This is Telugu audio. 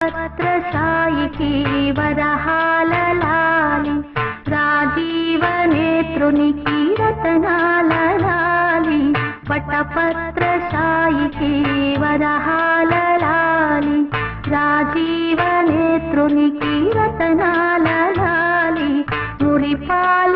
పత్ర సాయికి వరహాల లాలి రాజీవ నేత్రునికి రతనాల లాలి వటపత్ర సాయికి వరహాల లాలి రాజీవ నేత్రునికి రతనాల లాలి మురిపాల